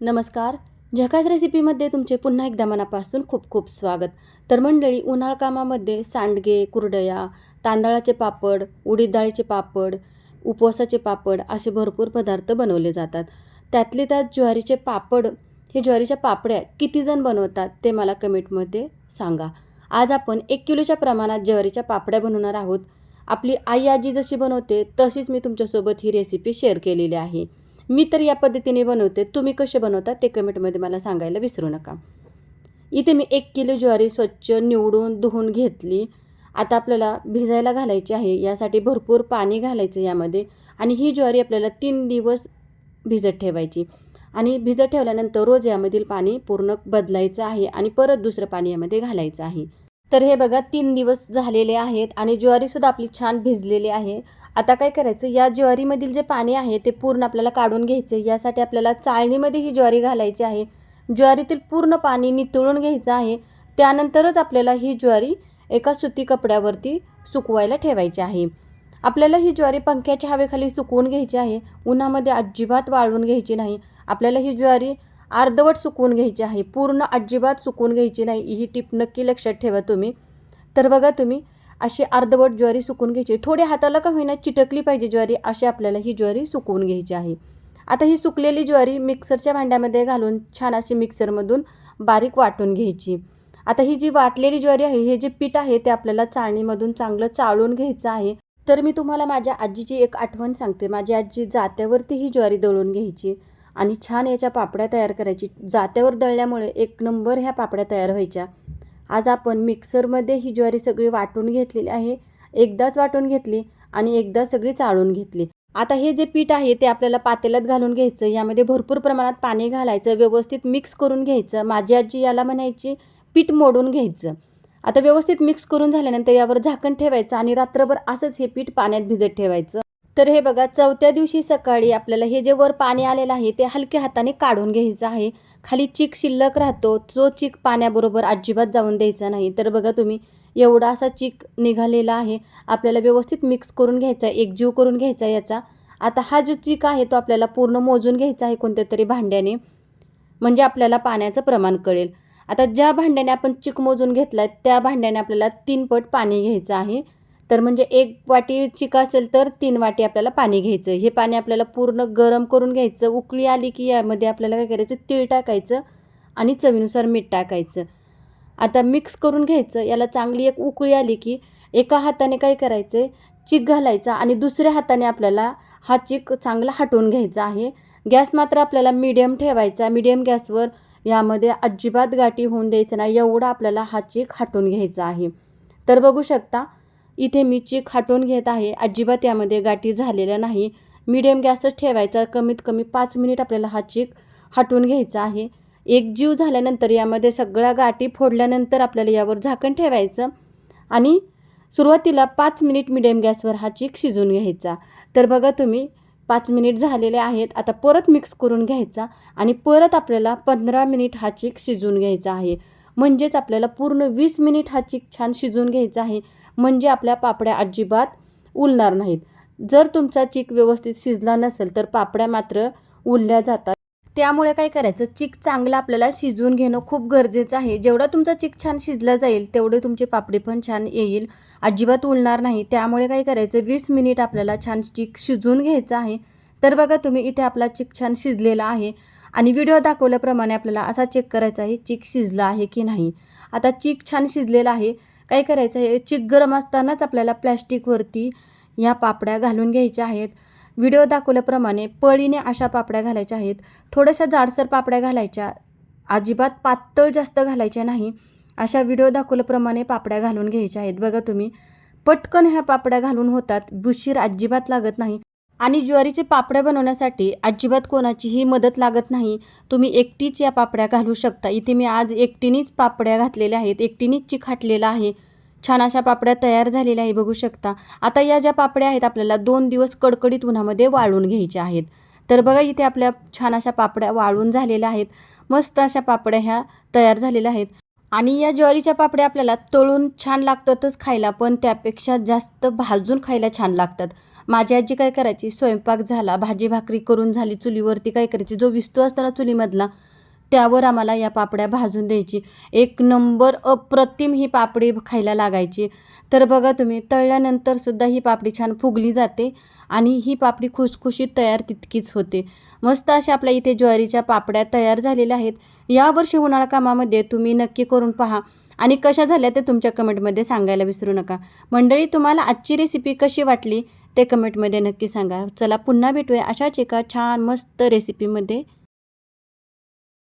नमस्कार. झकास रेसिपीमध्ये तुमचे पुन्हा एकदा मनापासून खूप खूप स्वागत. तर मंडळी उन्हाळ कामामध्ये सांडगे कुरडया तांदळाचे पापड उडीद डाळीचे पापड उपवासाचे पापड असे भरपूर पदार्थ बनवले जातात. त्यातले त्यात ज्वारीचे पापड हे ज्वारीच्या पापड्या कितीजण बनवतात ते मला कमेंटमध्ये सांगा. आज आपण एक किलोच्या प्रमाणात ज्वारीच्या पापड्या बनवणार आहोत. आपली आई आजी जशी बनवते तशीच मी तुमच्यासोबत ही रेसिपी शेअर केलेली आहे. मी तर या पद्धतीने बनवते. तुम्ही कसे बनवता ते कमेंटमध्ये मला सांगायला विसरू नका. इथे मी एक किलो ज्वारी स्वच्छ निवडून धुवून घेतली. आता आपल्याला भिजायला घालायची आहे. यासाठी भरपूर पाणी घालायचं यामध्ये. आणि ही ज्वारी आपल्याला तीन दिवस भिजत ठेवायची. आणि भिजत ठेवल्यानंतर रोज यामधील पाणी पूर्ण बदलायचं आहे आणि परत दुसरं पाणी यामध्ये घालायचं आहे. तर हे बघा तीन दिवस झालेले आहेत आणि ज्वारीसुद्धा आपली छान भिजलेली आहे. आता काय करायचं? या ज्वारीमधील जे पाणी आहे ते पूर्ण आपल्याला काढून घ्यायचं. यासाठी आपल्याला चाळणीमध्ये ही ज्वारी घालायची आहे. ज्वारीतील पूर्ण पाणी नितळून घ्यायचं आहे. त्यानंतरच आपल्याला ही ज्वारी एका सुती कपड्यावरती सुकवायला ठेवायची आहे. आपल्याला ही ज्वारी पंख्याच्या हवेखाली सुकवून घ्यायची आहे. उन्हामध्ये अजिबात वाळवून घ्यायची नाही. आपल्याला ही ज्वारी अर्धवट सुकवून घ्यायची आहे. पूर्ण अजिबात सुकवून घ्यायची नाही. ही टिप नक्की लक्षात ठेवा तुम्ही. तर बघा तुम्ही अशी अर्धवट ज्वारी सुकून घ्यायची. थोडी हाताला का होईना चिटकली पाहिजे ज्वारी अशी आपल्याला ही ज्वारी सुकवून घ्यायची आहे. आता ही सुकलेली ज्वारी मिक्सरच्या भांड्यामध्ये घालून छान अशी मिक्सरमधून बारीक वाटून घ्यायची. आता ही जी वाटलेली ज्वारी आहे हे जे पीठ आहे ते आपल्याला चाळणीमधून चांगलं चाळून घ्यायचं आहे. तर मी तुम्हाला माझ्या आजीची एक आठवण सांगते. माझी आजी जात्यावरती ही ज्वारी दळून घ्यायची आणि छान याच्या पापड्या तयार करायची. जात्यावर दळल्यामुळे एक नंबर ह्या पापड्या तयार व्हायच्या. आज आपण मिक्सरमध्ये ही ज्वारी सगळी वाटून घेतलेली आहे. एकदाच वाटून घेतली आणि एकदा सगळी चाळून घेतली. आता हे जे पीठ आहे ते आपल्याला पातेल्यात घालून घ्यायचं. यामध्ये भरपूर प्रमाणात पाणी घालायचं. व्यवस्थित मिक्स करून घ्यायचं. माझी आजी याला म्हणायची पीठ मोडून घ्यायचं. आता व्यवस्थित मिक्स करून झाल्यानंतर यावर झाकण ठेवायचं आणि रात्रभर असंच हे पीठ पाण्यात भिजत ठेवायचं. तर हे बघा चौथ्या दिवशी सकाळी आपल्याला हे जे वर पाणी आलेलं आहे ते हलक्या हाताने काढून घ्यायचं आहे. खाली चीक शिल्लक राहतो जो चीक पाण्याबरोबर अजिबात जाऊन द्यायचा नाही. तर बघा तुम्ही एवढा असा चीक निघालेला आहे. आपल्याला व्यवस्थित मिक्स करून घ्यायचा एकजीव करून घ्यायचा याचा. आता हा जो चीक आहे तो आपल्याला पूर्ण मोजून घ्यायचा आहे कोणत्या तरी भांड्याने. म्हणजे आपल्याला पाण्याचं प्रमाण कळेल. आता ज्या भांड्याने आपण चीक मोजून घेतला त्या भांड्याने आपल्याला तीन पट पाणी घ्यायचं आहे. तर म्हणजे एक वाटी चिक असेल तर तीन वाटी आपल्याला पाणी घ्यायचं. हे पाणी आपल्याला पूर्ण गरम करून घ्यायचं. उकळी आली की यामध्ये आपल्याला काय करायचं? तीळ टाकायचं आणि चवीनुसार मीठ टाकायचं. आता मिक्स करून घ्यायचं. याला चांगली एक उकळी आली की एका हाताने काय करायचं चिक घालायचा आणि दुसऱ्या हाताने आपल्याला हा चिक चांगला हटवून घ्यायचा आहे. गॅस मात्र आपल्याला मीडियम ठेवायचा. मीडियम गॅसवर यामध्ये अजिबात गाठी होऊन द्यायचं नाही. एवढा आपल्याला हा चिक हटवून घ्यायचा आहे. तर बघू शकता इथे मी चीक हटवून घेत आहे. अजिबात यामध्ये गाठी झालेल्या नाही. मीडियम गॅसच ठेवायचा. कमीत कमी पाच मिनिट आपल्याला हा चीक हटवून घ्यायचा आहे. एक जीव झाल्यानंतर यामध्ये सगळ्या गाठी फोडल्यानंतर आपल्याला यावर झाकण ठेवायचं आणि सुरुवातीला पाच मिनिट मिडियम गॅसवर हा चीक शिजवून घ्यायचा. तर बघा तुम्ही पाच मिनिट झालेले आहेत. आता परत मिक्स करून घ्यायचा आणि परत आपल्याला पंधरा मिनिट हा चीक शिजवून घ्यायचा आहे. म्हणजेच आपल्याला पूर्ण वीस मिनिट हा चीक छान शिजवून घ्यायचा आहे. म्हणजे आपल्या पापड्या अजिबात उलणार नाहीत. जर तुमचा चिक व्यवस्थित शिजला नसेल तर पापड्या मात्र उलल्या जातात. त्यामुळे काय करायचं? चिक चांगलं आपल्याला शिजवून घेणं खूप गरजेचं आहे. जेवढा तुमचा चिक छान शिजला जाईल तेवढे तुमचे पापडी पण छान येईल. अजिबात उलणार नाही. त्यामुळे काय करायचं? वीस मिनिट आपल्याला छान चिक शिजवून घ्यायचं आहे. तर बघा तुम्ही इथे आपला चिक छान शिजलेला आहे. आणि व्हिडिओ दाखवल्याप्रमाणे आपल्याला असा चेक करायचा आहे चिक शिजला आहे की नाही. आता चिक छान शिजलेला आहे. काय करायचं आहे? चिक गरम असतानाच आपल्याला प्लॅस्टिकवरती या पापड्या घालून घ्यायच्या आहेत. व्हिडिओ दाखवल्याप्रमाणे पळीने अशा पापड्या घालायच्या आहेत. थोड्याशा जाडसर पापड्या घालायच्या. अजिबात पातळ जास्त घालायच्या नाही. अशा व्हिडिओ दाखवल्याप्रमाणे पापड्या घालून घ्यायच्या आहेत. बघा तुम्ही. पटकन ह्या पापड्या घालून होतात. बुशीर अजिबात लागत नाही. आणि ज्वारीचे पापड्या बनवण्यासाठी अजिबात कोणाचीही मदत लागत नाही. तुम्ही एकटीच या पापड्या घालू शकता. इथे मी आज एकटीनेच पापड्या घातलेल्या आहेत. एकटीनेच चिखाटलेलं आहे. छान अशा पापड्या तयार झालेल्या आहे बघू शकता. आता या ज्या पापड्या आहेत आपल्याला दोन दिवस कडकडीत उन्हामध्ये वाळून घ्यायच्या आहेत. तर बघा इथे आपल्या छान अशा पापड्या वाळून झालेल्या आहेत. मस्त अशा पापड्या ह्या तयार झालेल्या आहेत. आणि या ज्वारीच्या पापड्या आपल्याला तळून छान लागतातच खायला पण त्यापेक्षा जास्त भाजून खायला छान लागतात. माझी आजी काय करायची? स्वयंपाक झाला भाजी भाकरी करून झाली चुलीवरती काय करायची? जो विस्तू असताना चुलीमधला त्यावर आम्हाला या पापड्या भाजून द्यायची. एक नंबर अप्रतिम ही पापडी खायला लागायची. तर बघा तुम्ही तळल्यानंतरसुद्धा ही पापडी छान फुगली जाते आणि ही पापडी खुसखुशीत तयार तितकीच होते. मस्त अशा आपल्या इथे ज्वारीच्या पापड्या तयार झालेल्या आहेत. यावर्षी उन्हाळा कामामध्ये तुम्ही नक्की करून पहा आणि कशा झाल्या ते तुमच्या कमेंटमध्ये सांगायला विसरू नका. मंडळी तुम्हाला आजची रेसिपी कशी वाटली? ते कमेंटमध्ये नक्की सांगा. चला पुन्हा भेटूया अशाच एका छान मस्त रेसिपीमध्ये